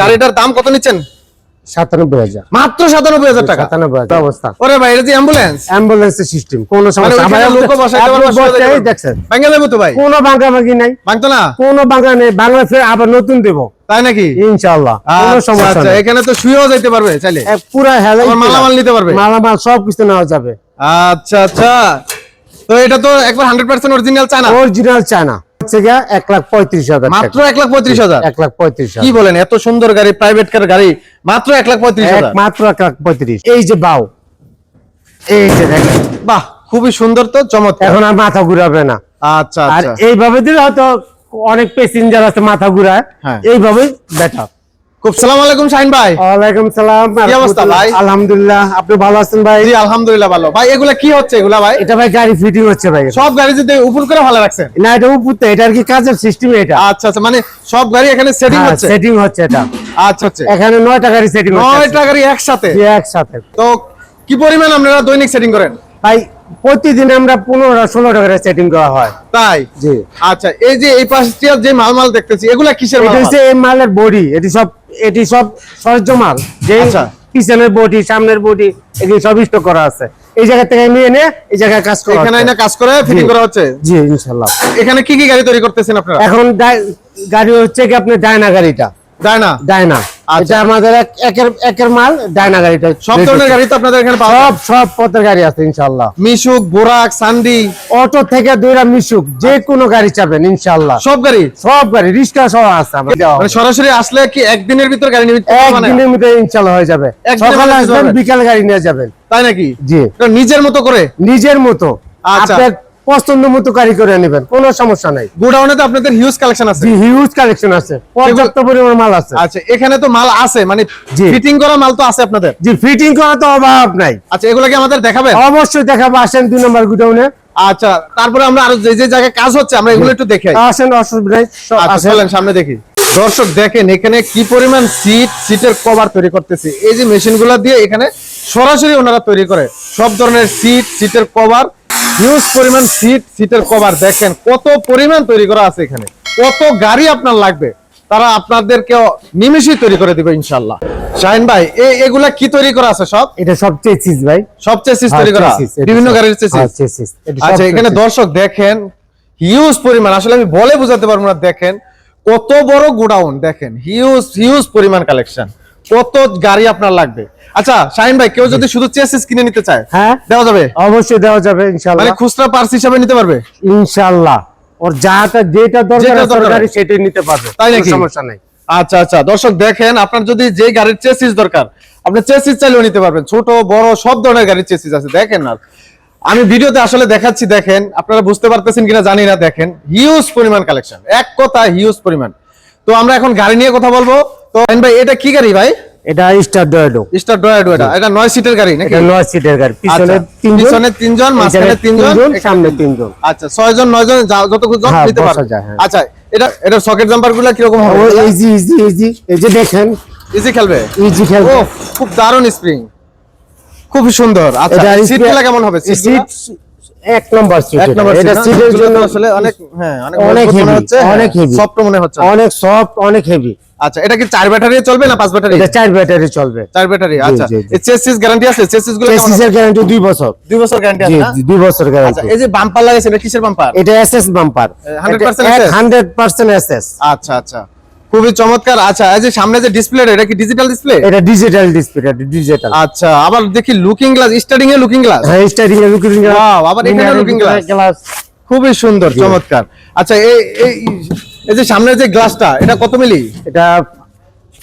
গাড়িটার দাম কত নিচ্ছেন? সাতানব্বই হাজার। মাত্র সাতানব্বই হাজার টাকা। সাতানব্বই হাজার। অবস্থা ওরে ভাই এটা যে অ্যাম্বুলেন্স অ্যাম্বুলেন্সের সিস্টেম কোনো মানে সমস্যা। ওইখানে আমার লোকও বসাইতে আপনি পারবে, অসুবিধা বসতেই নেই। দেখছেন। ভাঙ্গা যাব তো ভাই? কোনো বাঙ্গাবাঙ্গি নাই। ভাঙতো না? কোনো বাঙ্গা নেই। বাংলা ফের আবার নতুন দেব। তাই নাকি? ইনশাআল্লাহ। কোনো আচ্ছা, সমস্যা আচ্ছা, এখানে তো শুয়েও যাইতে পারবে চাইলে। এ, পুরা হেলাই আমার মালামাল নিতে পারবে। মালামাল সব কিছু নেওয়া যাবে। আচ্ছা আচ্ছা। তো এটা তো একবার হান্ড্রেড পার্সেন্ট অরিজিনাল চায় না অরিজিনাল চায়না। এক লাখ পঁয়ত্রিশ হাজার মাত্র এক লাখ পঁয়ত্রিশ হাজার? এক লাখ পঁয়ত্রিশ কি বলেন এত সুন্দর গাড়ি প্রাইভেট কার গাড়ি মাত্র এক লাখ পঁয়ত্রিশ মাত্র এক লাখ পঁয়ত্রিশ। এই যে বাউ। এই যে দেখেন। বাহ খুবই সুন্দর তো চমৎকার। এখন আর মাথা ঘুরাবে না। আচ্ছা আর আচ্ছা। এইভাবে দিলে হয়তো অনেক প্যাসেঞ্জার আছে মাথা ঘুরায়। এইভাবে এইভাবেই বেটার খুব সালাম আলাইকুম শাহিন ভাই। ওয়ালাইকুম সালাম। কি অবস্থা ভাই? আলহামদুলিল্লাহ আপনি ভালো আছেন ভাই? জি আলহামদুলিল্লাহ ভালো। ভাই এগুলা কি হচ্ছে এগুলা ভাই? এটা ভাই গাড়ি ফিটিং হচ্ছে ভাই। সব গাড়ি যদি উপর করে ভালো রাখছেন? না এটা উপরতে এটা আর কি কাজের সিস্টেম এটা। আচ্ছা আচ্ছা মানে সব গাড়ি এখানে সেটিং হচ্ছে? সেটিং হচ্ছে এটা। আচ্ছা আচ্ছা। এখানে নয়টা গাড়ি সেটিং হচ্ছে। নয়টা গাড়ি একসাথে? জি, একসাথে। তো কি পরিমাণ আপনারা দৈনিক সেটিং করেন? ভাই প্রতিদিন আমরা পনেরোটা ষোলোটা করে সেটিং করা হয়। তাই? জি। আচ্ছা এই যে এই পাশটি যে মাল মাল দেখতেছি এগুলা কিসের মাল হচ্ছে এই মালের বডি এটি সব এটি সব সহজ মাল। যে আচ্ছা। পিছনের বডি সামনের বডি এগুলি সব স্টক করা আছে। এই জায়গা থেকে নিয়ে এনে এই জায়গায় কাজ করা এখানে। এনে কাজ করে ফিটিং করা হচ্ছে? জি ইনশাল্লাহ। এখানে কি কি গাড়ি তৈরি করতেছেন আপনারা? এখন গাড়ি হচ্ছে কি আপনার ডায়না গাড়িটা। তাই ডায়না। এটা আমাদের একের একের মাল ডায়না গাড়িটা। সব ধরনের গাড়ি তো আপনাদের এখানে পাওয়া সব সব পথের গাড়ি আছে ইনশাল্লাহ মিশুক বোরাক সান্ডি। অটো থেকে দুইরা মিশুক যে কোনো গাড়ি চাবেন সব গাড়ি? সব গাড়ি রিক্সা সহ আছে মানে সরাসরি আসলে কি একদিনের ভিতর গাড়ি একদিনের ইনশাল্লাহ হয়ে যাবে। একদিনের সকালে আসবেন যাবে। গাড়ি নিয়ে যাবেন। তাই নাকি? জি। নিজের মতো করে? নিজের মতো। আচ্ছা। পছন্দ মতো গাড়ি করে নেবেন কোনো সমস্যা নাই। গোডাউনে তো আপনাদের হিউজ কালেকশন আছে। জি হিউজ কালেকশন আছে। পর্যাপ্ত পরিমাণ মাল আছে। আচ্ছা এখানে তো মাল আছে মানে ফিটিং করা মাল তো আছে আপনাদের? জি ফিটিং করা তো অভাব নাই। আচ্ছা এগুলো কি আমাদের দেখাবেন? অবশ্যই দেখাবো আসেন দুই নম্বর গুডাউনে। আচ্ছা তারপরে আমরা আরও যে যে জায়গায় কাজ হচ্ছে আমরা এগুলো একটু দেখে আসেন অসুবিধা নাই। আচ্ছা আসেন। সামনে দেখি। দর্শক দেখেন এখানে কি পরিমাণ সিট সিটের কভার তৈরি করতেছে। এই যে মেশিন দিয়ে এখানে সরাসরি ওনারা তৈরি করে। সব ধরনের সিট সিটের কভার হিউজ পরিমাণ সিট সিটের কভার দেখেন কত পরিমাণ তৈরি করা আছে এখানে। কত গাড়ি আপনার লাগবে তারা আপনাদেরকে নিমেষেই তৈরি করে দিবে ইনশাল্লাহ। শাহিন ভাই এগুলা কি তৈরি করা আছে সব? এটা সব চেসিস ভাই। সব চেসিস তৈরি করা? হ্যাঁ, বিভিন্ন গাড়ির হ্যাঁ, চেসিস এটা আচ্ছা এখানে দর্শক দেখেন হিউজ পরিমাণ আসলে আমি বলে বোঝাতে পারব না দেখেন কত বড় গোডাউন দেখেন হিউজ হিউজ পরিমাণ কালেকশন কত গাড়ি আপনার লাগবে? আচ্ছা শাহিন ভাই কেউ যদি শুধু চেসিস কিনে নিতে চায় হ্যাঁ? দেওয়া যাবে? অবশ্যই দেওয়া যাবে মানে খুচরা পার্স হিসাবে নিতে পারবে? ওর যাটা যেটা দরকার। সেটাই নিতে পারবে তাই নাকি? সমস্যা নাই। আচ্ছা আচ্ছা। দর্শক দেখেন আপনার যদি যে গাড়ির চেসিস দরকার আপনি চেসিস চাইলেও নিতে পারবেন। ছোট বড় সব ধরনের গাড়ির চেসিস আছে। দেখেন আর। আমি ভিডিওতে আসলে দেখাচ্ছি দেখেন আপনারা বুঝতে পারতেছেন কিনা জানি না দেখেন। হিউজ পরিমাণ কালেকশন এক কথা হিউজ পরিমাণ। তো আমরা এখন গাড়ি নিয়ে কথা বলব। তো ভাই এটা কি গাড়ি ভাই? এটা স্টার ডয়েডো। স্টার ডয়ার এটা। এটা নয় সিটের গাড়ি নাকি? এটা সিটের গাড়ি। পিছনে আচ্ছা, তিনজন। পিছনে তিনজন মাঝখানে তিনজন। সামনে তিনজন। আচ্ছা ছয় জন নয় জন যা- যতক্ষণ জন হ্যাঁ, নিতে হ্যাঁ। আচ্ছা এটা এটা সকেট জাম্পারগুলা কীরকম হবে? ইজি ইজি ইজি এই যে দেখেন। ইজি খেলবে? ইজি খেলবে। ও খুব দারুণ স্প্রিং খুব সুন্দর। আচ্ছা এটা সিটগুলা কেমন হবে? সিট এক নম্বর সিট এটা। সিটের জন্য আসলে অনেক হ্যাঁ অনেক অনেক হচ্ছে। অনেক heavy। সফট মনে হচ্ছে। অনেক সফট অনেক হেভি আচ্ছা এটা কি চার ব্যাটারি চলবে না পাঁচ ব্যাটারি এটা চার ব্যাটারি চলবে। চার ব্যাটারি আচ্ছা। চেসিস গ্যারান্টি আছে? চেসিসগুলো চেসিসের গ্যারান্টি দুই বছর। দুই বছর গ্যারান্টি আছে জি, দুই বছর আচ্ছা এই যে বাম্পার লাগাইছে এটা কিসের বাম্পার এটা SS bumper 100% SS? Hundred percent SS আচ্ছা আচ্ছা। খুবই চমৎকার। আচ্ছা এই যে সামনে যে ডিসপ্লে এটা কি ডিজিটাল ডিসপ্লে এটা ডিজিটাল ডিসপ্লে এটা ডিজিটাল আচ্ছা আবার দেখি লুকিং গ্লাস স্টার্টিং এ লুকিং গ্লাস হ্যাঁ স্টারিং এর লুকিং Wow, আবার এখানে glass। গ্লাস খুবই সুন্দর চমৎকার। আচ্ছা এই এই এই যে সামনের যে গ্লাসটা এটা কত মিলি? এটা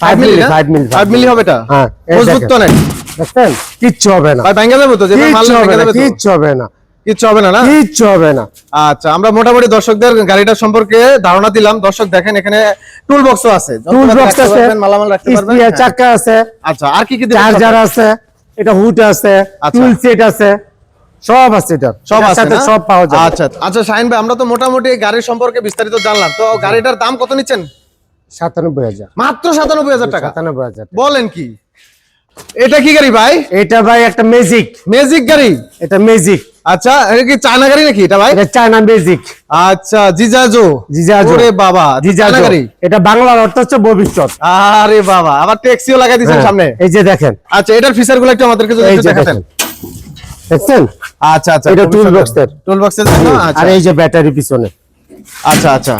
5 5 মিলি মিলি 5 মিলি 5 মিলি হবে এটা? হ্যাঁ, মজবুত তো দেখেন। নাকি দেখছেন? কিচ্ছু হবে না। ভাই ভাঙা যাবে তো যে মাল ভাঙা না যাবে কিচ্ছু হবে না। কিচ্ছু হবে না না? কিচ্ছু হবে না। আচ্ছা আমরা মোটামুটি দর্শকদের গাড়িটা সম্পর্কে ধারণা দিলাম। দর্শক দেখেন এখানে টুল বক্সও আছে। টুল বক্স আছে মালামাল রাখতে পারবেন হ্যাঁ। চাকা আছে। আচ্ছা আর কি কি চার্জার আছে এটা হুড আছে আচ্ছা। টুল সেট আছে। সব আছে এটা। সব আছে সব পাওয়া আচ্ছা আচ্ছা শাহিন ভাই আমরা তো মোটামুটি গাড়ির সম্পর্কে বিস্তারিত জানলাম। তো গাড়িটার দাম কত নিচ্ছেন? সাতানব্বই হাজার। মাত্র সাতানব্বই হাজার টাকা? সাতানব্বই হাজার বলেন কি? এটা কি গাড়ি ভাই? এটা ভাই একটা ম্যাজিক ম্যাজিক গাড়ি? এটা ম্যাজিক আচ্ছা এটা কি চায়না গাড়ি নাকি এটা ভাই? এটা চায়না ম্যাজিক আচ্ছা জিজাজো জিজাজো। ওরে বাবা জিজাজো। গাড়ি? এটা বাংলার অর্থ হচ্ছে ভবিষ্যৎ। আরে বাবা আবার ট্যাক্সিও লাগাই দিয়েছেন হ্যাঁ, সামনে? এই যে দেখেন। আচ্ছা এটার ফিচারগুলো একটু আমাদেরকে যদি দেখাতেন। দেখছেন? আচ্ছা আচ্ছা এটা টুল বক্সের টুল বক্সের জন্য? আচ্ছা। আর এই যে ব্যাটারি পিছনে। আচ্ছা আচ্ছা।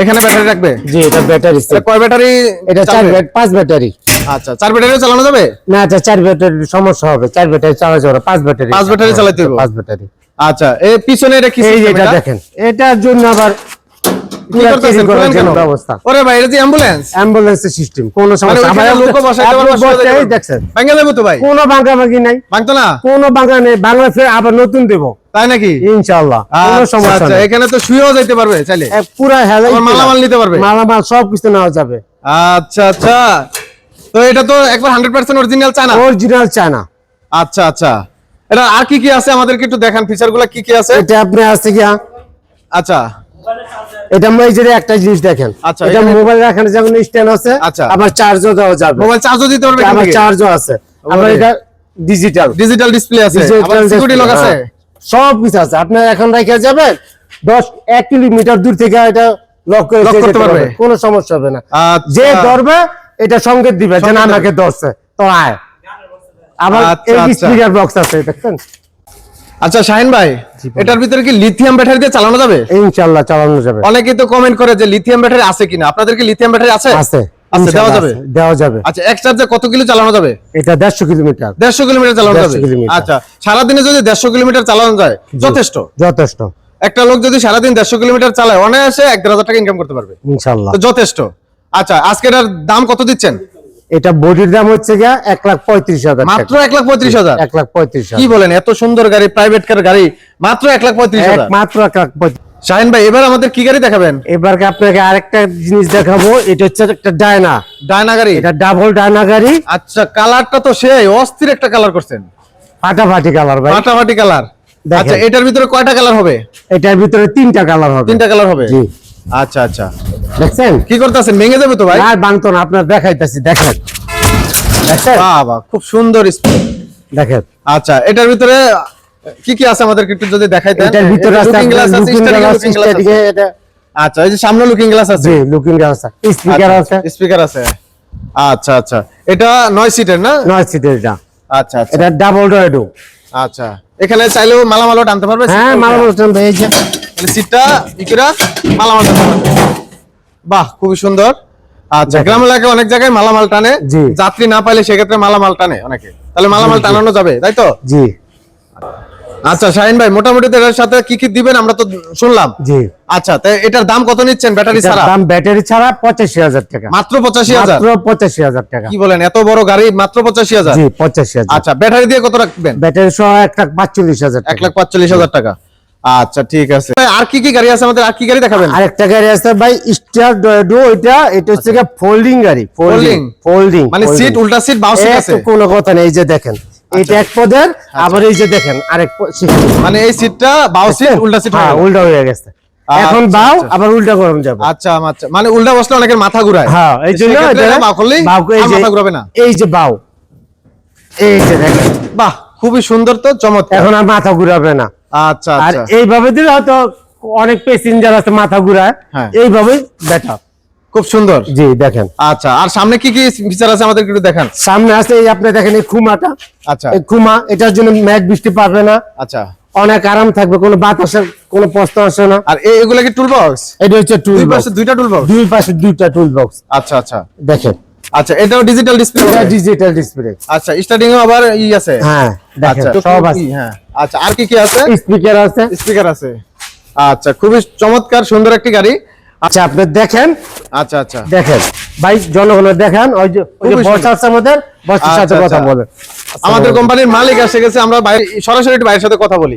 এখানে ব্যাটারি রাখবে? জি এটা ব্যাটারি কয় ব্যাটারি এটা চার পাঁচ ব্যাটারি আচ্ছা চার ব্যাটারি চালানো যাবে? না আচ্ছা চার ব্যাটারি সমস্যা হবে। চার ব্যাটারি চালা যাবে পাঁচ ব্যাটারি পাঁচ ব্যাটারি চালাতে হবে? পাঁচ ব্যাটারি আচ্ছা এই পিছনে এটা কি এই এটা? দেখেন। এটার জন্য আবার কি করতেছেন? carry করার খোলেন জন্য কেন? ব্যবস্থা। ওরে ভাই এটা যে অ্যাম্বুলেন্স অ্যাম্বুলেন্সের সিস্টেম কোনো মানে সমস্যা। আমার লোকও বসাইতে পারবে, আপনি অসুবিধা বসে দেখছেন। ভাঙ্গা যাবে তো ভাই? কোনো ভাঙাভাঙি নাই। ভাঙতো না? কোনো ভাঙা নেই। বাংলা ফের আবার নতুন দেব। তাই নাকি? ইনশাআল্লাহ কোনো আচ্ছা, সমস্যা আচ্ছা, এখানে তো শুয়েও যাইতে পারবে চাইলে। এক হেলাই মালামাল নিতে পারবে? মালামাল সব কিছু নেওয়া যাবে। আচ্ছা আচ্ছা। তো এটা তো একবার hundred percent original China? Original China. আচ্ছা আচ্ছা। এটা আর কি কি আছে? আমাদেরকে একটু দেখান ফিচারগুলা কি কি আছে? এটা আপনি আছে কি আচ্ছা। এটা মেজরে একটা জিনিস দেখেন। আচ্ছা, এটা মোবাইল রাখার যেমন স্ট্যান্ড আছে আচ্ছা। আবার চার্জও দেওয়া যাবে। মোবাইল চার্জও দিতে পারবে আবার চার্জও আছে। আবার এটা ডিজিটাল ডিজিটাল ডিসপ্লে আছে। আবার সিকিউরিটি লক আছে? সব কিছু আছে। আপনি এখন রেখে যাবেন দশ এক কিলোমিটার দূর থেকে এটা লক করে করতে পারবে? কোনো সমস্যা হবে না। আচ্ছা। যে ধরবে এটা সংকেত দিবে যে আমাকে ধরছে। তো আয়। আবার আচ্ছা, এই আচ্ছা। স্পিকার বক্স আছে দেখছেন? আচ্ছা শাহিন ভাই এটার ভিতরে কি লিথিয়াম ব্যাটারি দিয়ে চালানো যাবে? ইনশাআল্লাহ চালানো যাবে। অনেকেই তো কমেন্ট করে যে লিথিয়াম ব্যাটারি আছে কিনা। আপনাদের কি লিথিয়াম ব্যাটারি আছে? আছে আচ্ছা দেওয়া যাবে? দেওয়া যাবে। আচ্ছা এক চার্জে কত কিলো চালানো যাবে? এটা দেড়শো কিলোমিটার। দেড়শো কিলোমিটার চালানো যাবে? কিলোমিটার। সারাদিনে যদি দেড়শো কিলোমিটার চালানো যায় যথেষ্ট? যথেষ্ট। একটা লোক যদি সারাদিন দেড়শো কিলোমিটার চালায় অনায়াসে এক দেড় হাজার টাকা ইনকাম করতে পারবে। ইনশাআল্লাহ। তো যথেষ্ট। আচ্ছা আজকে এটার দাম কত দিচ্ছেন? এটা বডির দাম হচ্ছে গিয়া এক লাখ পঁয়ত্রিশ হাজার মাত্র এক লাখ পঁয়ত্রিশ হাজার? এক লাখ পঁয়ত্রিশ কি বলেন এত সুন্দর গাড়ি প্রাইভেট কার গাড়ি মাত্র এক লাখ পঁয়ত্রিশ হাজার? মাত্র এক লাখ পঁয়ত্রিশ। শাহিন ভাই এবার আমাদের কি গাড়ি দেখাবেন? এবার আপনাকে আরেকটা জিনিস দেখাবো এটা হচ্ছে একটা ডায়না। ডায়না গাড়ি? এটা ডাবল ডায়না গাড়ি। আচ্ছা কালারটা তো সেই অস্থির একটা কালার করছেন। ফাটাফাটি কালার ভাই। ফাটাফাটি কালার। আচ্ছা এটার ভিতরে কয়টা কালার হবে? এটার ভিতরে তিনটা কালার হবে। তিনটা কালার হবে? জি। আচ্ছা আচ্ছা। দেখছেন? কি করতেছেন? ভেঙে যাবে তো ভাই? আর বাংতো না আপনার দেখাইতেছি দেখেন। দেখছেন বাবা খুব সুন্দর স্পিড দেখেন। আচ্ছা এটার ভিতরে কি কি আছে আমাদেরকে একটু যদি এটার ভিতরে আছে লুকিং গ্লাস আছে লুকিং গ্লাস আছে। এটা আচ্ছা এই যে সামনে লুকিং গ্লাস আছে। জি লুকিং গ্লাস আছে। স্পিকার আছে। স্পিকার আছে। আচ্ছা আচ্ছা। এটা নয় সিটের না? নয় সিটের এটা। আচ্ছা আচ্ছা। এটা ডাবল ডয়েডো আচ্ছা। এখানে চাইলেও মালামালও টানতে পারবে হ্যাঁ সিটটা মালা উঠে? বলছেন ভাই এই যে। মানে সিটটা ইকরা মালামাল টানতে পারবে। বাহ খুবই সুন্দর। আচ্ছা গ্রাম এলাকায় অনেক জায়গায় মালামাল টানে। যাত্রী না পাইলে সেক্ষেত্রে মালামাল টানে অনেকে। তাহলে মালামাল টানানো যাবে তাই তো? জি। আচ্ছা শাহিন ভাই মোটামুটি এটার সাথে কি কি দিবেন আমরা তো শুনলাম। জি। আচ্ছা তো এটার দাম কত নিচ্ছেন ব্যাটারি ছাড়া? দাম ব্যাটারি ছাড়া পঁচাশি হাজার টাকা। মাত্র পঁচাশি হাজার? মাত্র পঁচাশি হাজার টাকা। কি বলেন এত বড় গাড়ি মাত্র পঁচাশি হাজার? জি পঁচাশি হাজার। আচ্ছা ব্যাটারি দিয়ে কত রাখবেন? ব্যাটারি সহ এক লাখ পাঁচচল্লিশ হাজার এক টাকা লাখ পাঁচচল্লিশ হাজার টাকা। আচ্ছা ঠিক আছে। আর কি কি গাড়ি আছে আমাদের? আর কি গাড়ি দেখাবেন? আরেকটা গাড়ি আছে ভাই স্টার ডো এটা এটা হচ্ছে ফোল্ডিং গাড়ি ফোল্ডিং ফোল্ডিং মানে সিট উল্টা সিট বাউ সিট আছে? কোনো কথা নেই এই যে দেখেন। এটা এক পদের আবার এই যে দেখেন আরেক মানে এই সিটটা বাউ সিট উল্টা সিট হ্যাঁ উল্টা হয়ে গেছে। এখন বাউ আচ্ছা। আবার উল্টা গরম যাবে। আচ্ছা আচ্ছা। মানে উল্টা বসলে অনেকের মাথা ঘুরায়। হ্যাঁ এই জন্য এটা বাউ করলেই বাউ করে এই যে- মাথা ঘুরাবে না। এই যে বাউ এই যে দেখেন। বাহ খুবই সুন্দর তো চমৎকার। এখন আর মাথা ঘুরাবে না। আচ্ছা আর আচ্ছা। এইভাবে দিলে হয়তো অনেক প্যাসেঞ্জার আছে মাথা ঘুরায়। হ্যাঁ। এইভাবে বেটার খুব সুন্দর। জি দেখেন। আচ্ছা আর সামনে কি কি ফিচার আছে আমাদের একটু দেখান? সামনে আছে এই আপনি দেখেন এই খুমাটা। আচ্ছা। এই খুমা এটার জন্য ম্যাগ বৃষ্টি পাবে না। আচ্ছা। অনেক আরাম থাকবে কোনো বাতাসের কোনো প্রশ্ন আসে না। আর এগুলা কি টুল বক্স এটা হচ্ছে টুল বক্স দুইটা টুল বক্স দুই পাশে দুইটা টুল বক্স আচ্ছা আচ্ছা। দেখেন। আচ্ছা এটাও ডিজিটাল ডিসপ্লে এটা ডিজিটাল ডিসপ্লে আচ্ছা স্টার্টিং এ আবার ই আছে? হ্যাঁ আচ্ছা সব আছে। হ্যাঁ আচ্ছা আর কি কি আছে? স্পিকার আছে। স্পিকার আছে। আচ্ছা খুবই চমৎকার সুন্দর একটি গাড়ি। আচ্ছা আপনি দেখেন। আচ্ছা আচ্ছা। দেখেন ভাই জনগণ দেখেন ওই যে ওই যে বস আছে আমাদের বসের সাথে আচ্ছা, কথা আচ্ছা। বলেন আমাদের কোম্পানির মালিক এসে গেছে আমরা সরাসরি ভাইয়ের সাথে কথা বলি।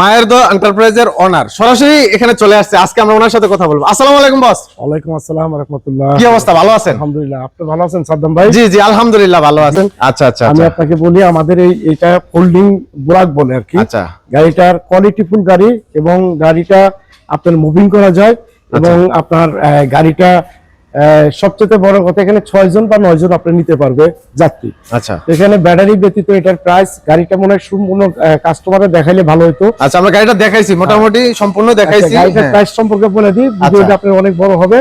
মায়ের দ এন্টারপ্রাইজের অনার সরাসরি এখানে চলে আসছে। আজকে আমরা ওনার সাথে কথা বলব। আসসালামু আলাইকুম বস ওয়ালাইকুম আসসালাম রহমতুল্লাহ কি অবস্থা? ভালো আছেন? আলহামদুলিল্লাহ। আপনি ভালো আছেন সাদ্দাম ভাই? জি জি আলহামদুলিল্লাহ ভালো আছেন। আচ্ছা আচ্ছা আমি আচ্ছা। আপনাকে বলি আমাদের এই এটা ফোল্ডিং ব্রাক বলে আর কি। আচ্ছা। গাড়িটার কোয়ালিটিফুল গাড়ি এবং গাড়িটা আপনার মুভিং করা যায় এবং আপনার গাড়িটা সবচেয়ে বড় কথা এখানে ছয় জন বা নয় জন আপনি নিতে পারবে যাত্রী। আচ্ছা। এখানে ব্যাটারি ব্যতীত এটার প্রাইস গাড়িটা মনে হয় সম্পূর্ণ কাস্টমারে দেখাইলে ভালো হতো আচ্ছা আমরা গাড়িটা দেখাইছি মোটামুটি সম্পূর্ণ দেখাইছি আচ্ছা, গাড়িটার হ্যাঁ। প্রাইস সম্পর্কে বলে দিই ভিডিওটা আপনার অনেক বড় হবে।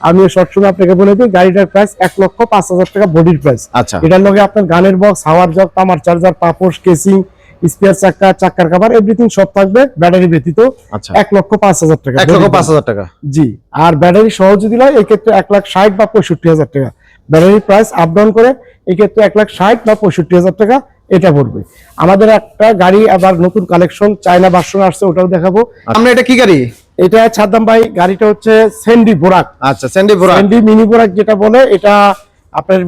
আমি সবসময় আপনাকে বলে দিই গাড়িটার প্রাইস এক লক্ষ পাঁচ হাজার টাকা বডির প্রাইস আচ্ছা। এটার লগে আপনার গানের বক্স হাওয়ার জগ তামার চার্জার পাপোশ কেসিং স্পেয়ার চাক্কা চাক্কার কাভার এভরিথিং সব থাকবে ব্যাটারি ব্যতীত আচ্ছা। এক লক্ষ পাঁচ হাজার টাকা। এক লক্ষ পাঁচ হাজার টাকা। জি আর ব্যাটারি সহ যদি নয় এক্ষেত্রে এক লাখ ষাট বা পঁয়ষট্টি হাজার টাকা। ব্যাটারি প্রাইস আপ ডাউন করে এক্ষেত্রে এক লাখ ষাট বা পঁয়ষট্টি হাজার টাকা এটা পড়বে। আমাদের একটা গাড়ি আবার নতুন কালেকশন চায়না ভার্সন আসছে ওটাও দেখাবো। আমরা এটা কি গাড়ি? এটা ছাদ্দাম ভাই গাড়িটা হচ্ছে সেন্ডি বোরাক আচ্ছা সেন্ডি বোরাক সেন্ডি মিনি বোরাক যেটা বলে এটা আপনার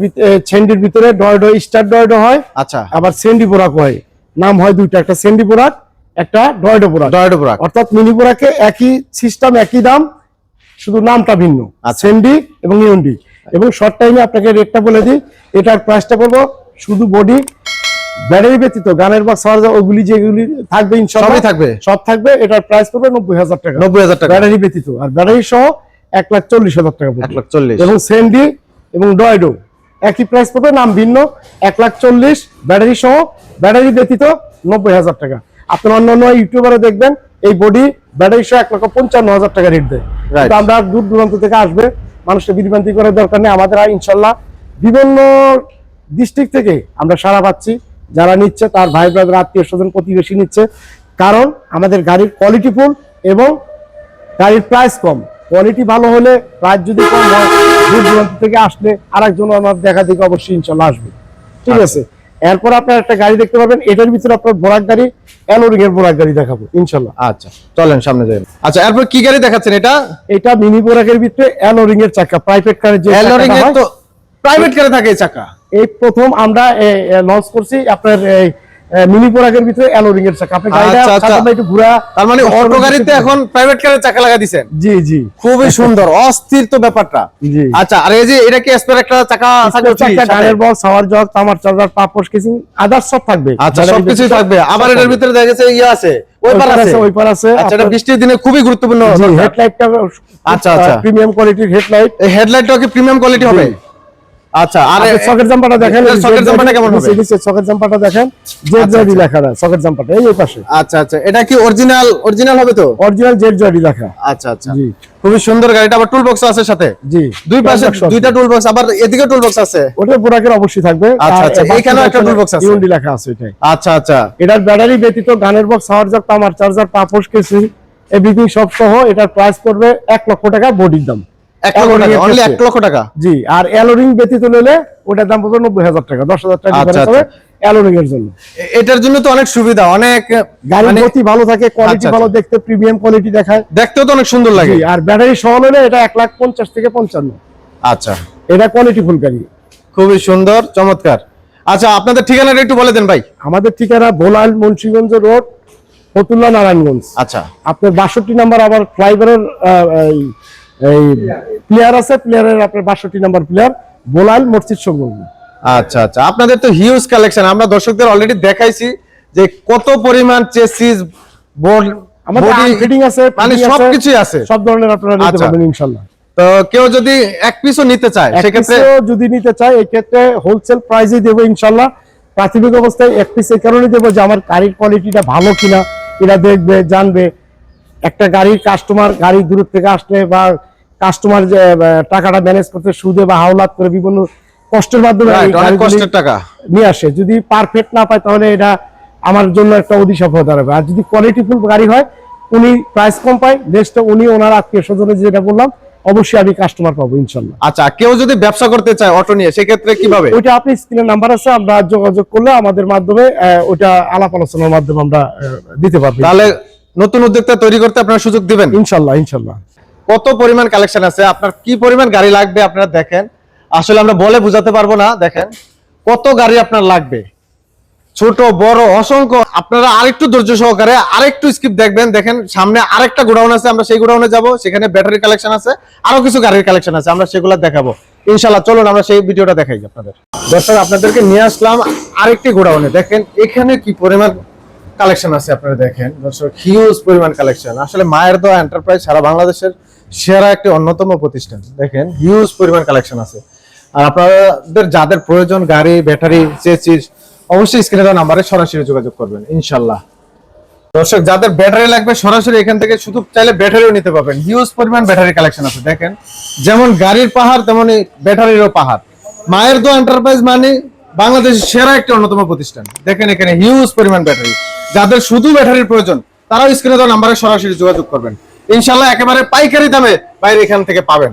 সেন্ডির ভিতরে ডয়ডো স্টার ডয়ডো হয়। আচ্ছা। আবার সেন্ডি বোরাক হয়। নাম হয় দুইটা একটা সেন্ডি বোরাক একটা ডয়ডো বোরাক ডয়েডো বোরা অর্থাৎ মিনি বোরাকে একই সিস্টেম একই দাম শুধু নামটা ভিন্ন। আচ্ছা। সেন্ডি এবং ইউন্ডি এবং শর্ট টাইমে আপনাকে রেটটা বলে দিই এটার প্রাইসটা পড়ব শুধু বডি ব্যাটারি ব্যতীত গানের বা চার্জার ওগুলি যেগুলি থাকবে সবই থাকবে? সব থাকবে এটার প্রাইস পড়বে নব্বই হাজার টাকা। নব্বই হাজার টাকা। ব্যাটারি ব্যতীত। আর ব্যাটারি সহ এক লাখ চল্লিশ হাজার টাকা পড়বে। এক লাখ চল্লিশ। এবং সেন্ডি এবং ডয়ডো একই প্রাইস পড়বে নাম ভিন্ন এক লাখ চল্লিশ ব্যাটারি সহ ব্যাটারি ব্যতীত নব্বই হাজার টাকা। আপনার অন্য অন্য ইউটিউবারে দেখবেন এই বডি ব্যাটারি সহ এক লক্ষ পঞ্চান্ন হাজার টাকা রেট দেয়। আমরা দূর দূরান্ত থেকে আসবে মানুষকে বিভ্রান্তি করার দরকার নেই আমাদের আর ইনশাল্লাহ বিভিন্ন ডিস্ট্রিক্ট থেকে আমরা সারা পাচ্ছি যারা নিচ্ছে তার ভাই ব্রাদার আত্মীয় স্বজন প্রতিবেশী নিচ্ছে। কারণ আমাদের গাড়ির কোয়ালিটি ফুল এবং গাড়ির প্রাইস কম। কোয়ালিটি ভালো হলে প্রাইস যদি কম হয় দূর দূরান্ত থেকে আসলে আরেকজন আমার দেখা দেখে অবশ্যই ইনশাল্লাহ আসবে। ঠিক আচ্ছা। আছে? এরপর আপনার একটা গাড়ি দেখতে পাবেন এটার ভিতরে আপনার বোরাক গাড়ি অ্যালোরিং এর বোরাক গাড়ি দেখাবো ইনশাল্লাহ। আচ্ছা চলেন সামনে যাই। আচ্ছা এরপর কি গাড়ি দেখাচ্ছেন এটা? এটা মিনি বোরাকের ভিতরে অ্যালোরিং এর চাকা প্রাইভেট কারের যে এর তো প্রাইভেট কারে থাকে এই চাকা। এই প্রথম আমরা লঞ্চ করছি আপনার এই মিনি বোরাকের ভিতরে অ্যালোরিং এর চাকা। আপনি গাড়িটা আচ্ছা, আচ্ছা। একটু ঘোরা তার মানে অটো গাড়িতে এখন প্রাইভেট কারের চাকা লাগা দিছেন? জি জি। খুবই সুন্দর অস্থির তো ব্যাপারটা। জি। আচ্ছা আর এই যে এটা কি স্পেয়ার একটা চাকা থাকবে চাকা সাথে? গানের বক্স হাওয়ার জগ তামার চার্জার পাপোশ কেসিং আদার্স সব থাকবে। আচ্ছা সবকিছুই থাকবে। আবার এটার ভিতরে দেখা গেছে ইয়ে আছে ওই পার আছে ওই পার আছে। আচ্ছা এটা বৃষ্টির দিনে খুবই গুরুত্বপূর্ণ। হেডলাইটটা আচ্ছা, আচ্ছা। প্রিমিয়াম কোয়ালিটির হেডলাইট এই হেডলাইটটাও কি প্রিমিয়াম কোয়ালিটি হবে? আচ্ছা আর আর সকেট জাম্পারটা দেখেন এটার socket জাম্পারটা কেমন হবে? সকেট জাম্পারটা দেখেন জেড আচ্ছা, আচ্ছা। লেখা আছে সকেট জাম্পারটা এই পাশে। আচ্ছা আচ্ছা এটা কি অরিজিনাল অরিজিনাল হবে তো? অরিজিনাল জেড লেখা। আচ্ছা আচ্ছা। জি। খুবই সুন্দর গাড়িটা আবার টুল বক্স আছে সাথে। জি দুই পাশে দুইটা টুল বক্স আবার এদিকে টুল বক্স আছে। ওটা বোরাকের অবশ্যই থাকবে। আচ্ছা, আচ্ছা, এইখানেও একটা এ toolbox আছে। ইউন্ডি লেখা আছে আচ্ছা আচ্ছা। এটার ব্যাটারি ব্যতীত গানের বক্স জগ তামার চার্জার পাপোশ কেসিং এভরিথিং সব সহ এটার প্রাইস পড়বে এক লক্ষ টাকা বডির দাম। এক লক্ষ টাকা অনলি এক লক্ষ টাকা? জি আর অ্যালোরিং ব্যতীত নিলে ওটার দাম পড়বে নব্বই হাজার টাকা দশ হাজার টাকা আচ্ছা, হবে অ্যালোরিং এর জন্য। এটার জন্য তো অনেক সুবিধা অনেক গাড়ির মানে গতি ভালো থাকে কোয়ালিটি আচ্ছা, ভালো আচ্ছা। দেখতে প্রিমিয়াম কোয়ালিটি দেখায়। দেখতেও তো অনেক সুন্দর লাগে। আর ব্যাটারি সহ এটা এক লাখ পঞ্চাশ থেকে পঞ্চান্ন। আচ্ছা। এটা কোয়ালিটি ফুল গাড়ি। খুবই সুন্দর চমৎকার। আচ্ছা আপনাদের ঠিকানাটা একটু বলে দেন ভাই। আমাদের ঠিকানা বোলাল মুন্সিগঞ্জ রোড ফতুল্লা নারায়ণগঞ্জ। আচ্ছা। আপনার বাষট্টি নাম্বার আবার ফ্লাইভারের এই প্লেয়ার আছে প্লেয়ারের আপনার বাষট্টি নাম্বার প্লেয়ার বোলাল মসজিদ সংলগ্ন আচ্ছা আচ্ছা। আপনাদের তো হিউজ কালেকশন আমরা দর্শকদের অলরেডি দেখাইছি যে কত পরিমাণ চেসিস বোর্ড আমাদের ফিটিং আছে মানে সবকিছুই আছে। সব ধরনের আপনারা নিতে আচ্ছা। পারবেন ইনশাল্লাহ। তো কেউ যদি এক পিসও নিতে চায় সেক্ষেত্রে যদি নিতে এই ক্ষেত্রে হোলসেল প্রাইসে দেবো ইনশাল্লাহ। প্রাথমিক অবস্থায় এক পিস এই কারণে দেবো যে আমার গাড়ির কোয়ালিটিটা ভালো কিনা এরা দেখবে জানবে। একটা গাড়ির কাস্টমার গাড়ি দূর থেকে আসলে বা কাস্টমার যে টাকাটা ম্যানেজ করতে সুদে বা হাওলাত করে বিভিন্ন কষ্টের মাধ্যমে কষ্টের টাকা। নিয়ে আসে। যদি পারফেক্ট না পায় তাহলে এটা আমার জন্য একটা অধিশাপ হয়ে দাঁড়াবে আর যদি কোয়ালিটিফুল গাড়ি হয় উনি প্রাইস কম পায় নেক্সট উনি ওনার আত্মীয় স্বজনের যেটা বললাম অবশ্যই আমি কাস্টমার পাবো ইনশাল্লাহ আচ্ছা কেউ যদি ব্যবসা করতে চায় অটো নিয়ে সেক্ষেত্রে কীভাবে? ওইটা আপনি স্ক্রিনের নাম্বার আছে আমরা যোগাযোগ করলে আমাদের মাধ্যমে ওইটা আলাপ আলোচনার মাধ্যমে আমরা দিতে পারব। তাহলে নতুন উদ্যোক্তা তৈরি করতে আপনারা সুযোগ দিবেন? ইনশাল্লাহ ইনশাল্লাহ। কত পরিমাণ কালেকশন আছে? আপনার কি পরিমাণ গাড়ি লাগবে আপনারা দেখেন। আসলে আমরা বলে বুঝাতে পারব না দেখেন। কত গাড়ি আপনার লাগবে? ছোট বড় অসংখ্য। আপনারা আরেকটু ধৈর্য সহকারে আরেকটু স্কিপ দেখবেন। দেখেন সামনে আরেকটা গোডাউন আছে আমরা সেই গোডাউনে যাব। সেখানে ব্যাটারি কালেকশন আছে আরও কিছু গাড়ির কালেকশন আছে আমরা সেগুলো দেখাবো। ইনশাল্লাহ চলুন আমরা সেই ভিডিওটা দেখাই আপনাদের। দর্শক আপনাদেরকে নিয়ে আসলাম আরেকটি গোডাউনে। দেখেন এখানে কি পরিমাণ কালেকশন আছে আপনারা দেখেন। দর্শক হিউজ পরিমাণ কালেকশন। আসলে মায়ের দোয়া এন্টারপ্রাইজ সারা বাংলাদেশের সেরা একটি অন্যতম প্রতিষ্ঠান। দেখেন হিউজ পরিমাণ কালেকশন আছে। আর আপনাদের যাদের প্রয়োজন, গাড়ি, ব্যাটারি চেচিস অবশ্যই স্ক্রিনে দেওয়া নাম্বারে সরাসরি যোগাযোগ করবেন ইনশাল্লাহ দর্শক, যাদের ব্যাটারি লাগবে, সরাসরি এখান থেকে শুধু চাইলে ব্যাটারিও নিতে পারবেন। হিউজ পরিমাণ ব্যাটারি কালেকশন আছে। দেখেন, যেমন গাড়ির পাহাড় তেমনই ব্যাটারিরও পাহাড়। মায়ের দো এন্টারপ্রাইজ মানে বাংলাদেশের সেরা একটি অন্যতম প্রতিষ্ঠান। দেখেন এখানে হিউজ পরিমাণ ব্যাটারি। যাদের শুধু ব্যাটারির প্রয়োজন, তারাও স্ক্রিনে দেওয়া নাম্বারে সরাসরি যোগাযোগ করবেন। ইনশাল্লাহ একেবারে পাইকারি দামে বাইরে এখান থেকে পাবেন।